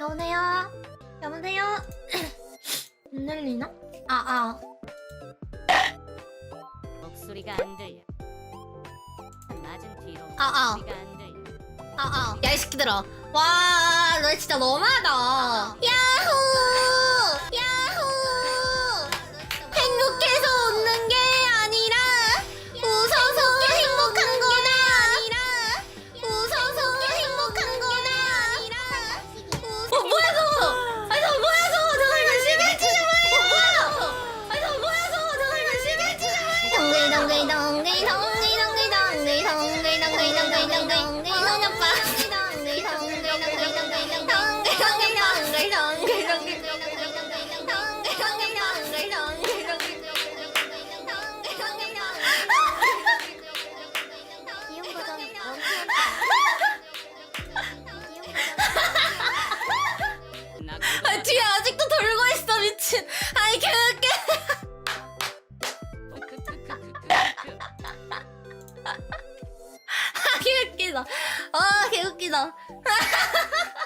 여보세요? 여보세요? 안 들리나? 아, 아. 목소리가 안 들려. 맞은 뒤로 아, 아. 목소리가 안 들려. 아, 아. 야, 이 새끼들아. 와, 너 진짜 너무하다. 야! 咚给咚给咚、 개웃기다. 아, 개웃기다. 어,